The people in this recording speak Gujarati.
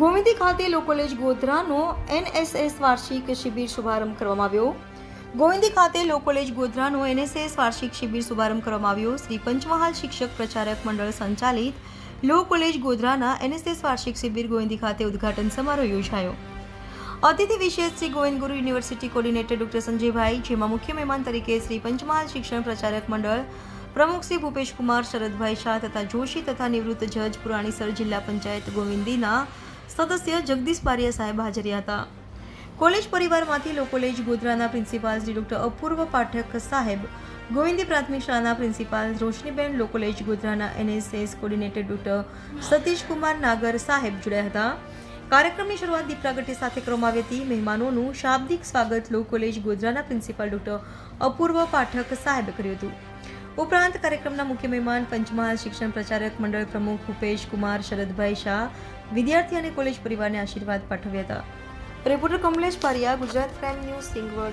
ગોવિંદી ખાતે લો કોલેજ ગોધરાનો એનએસએસ વાર્ષિક શિબિર શુભારંભ કરવામાં આવ્યો. ગોવિંદી ખાતે લો કોલેજ ગોધરાનો એનએસએસ વાર્ષિક શિબિર શુભારંભ કરવામાં આવ્યો. શ્રી પંચમહાલ શિક્ષક પ્રચારક મંડળ સંચાલિત લો કોલેજ ગોધરાના એનએસએસ વાર્ષિક શિબિર ગોવિંદી ખાતે ઉદઘાટન સમારોહ યોજાયો. અતિથિ વિશેષ શ્રી ગોવિંદ ગુરુ યુનિવર્સિટી કોર્ડિનેટર ડોક્ટર સંજયભાઈ, જેમાં મુખ્ય મહેમાન તરીકે શ્રી પંચમહાલ શિક્ષણ પ્રચારક મંડળ પ્રમુખ શ્રી ભૂપેશકુમાર, શરદભાઈ શાહ તથા જોશી તથા નિવૃત્ત જજ પુરાણીસર જિલ્લા પંચાયત ગોવિંદીના સદસ્ય જગદીશ પારિયા સાહેબ હાજર હતા. કોલેજ પરિવારમાંથી લોકોલેજ ગોધરાના પ્રિન્સિપાલ શ્રી ડૉક્ટર અપૂર્વ પાઠક સાહેબ, ગોવિંદી પ્રાથમિક શાળાના principal Roshniben law college ગોધરાના NSS coordinator doctor Satishkumar Nagar સાહેબ જોડાયા હતા. કાર્યક્રમની શરૂઆત દીપ પ્રાગટ્ય સાથે કરવામાં આવી હતી. મહેમાનોનું શાબ્દિક સ્વાગત લો ગોધરાના પ્રિન્સિપાલ ડૉક્ટર અપૂર્વ પાઠક સાહેબે કર્યું હતું. ઉપરાંત કાર્યક્રમના મુખ્ય મહેમાન પંચમહાલ શિક્ષણ પ્રચારક મંડળ પ્રમુખ ભૂપેશ કુમાર શરદભાઈ શાહ વિદ્યાર્થી અને કોલેજ પરિવારને આશીર્વાદ પાઠવ્યા હતા. Reporter Kamlesh Pariya Gujarat prime news Singvad.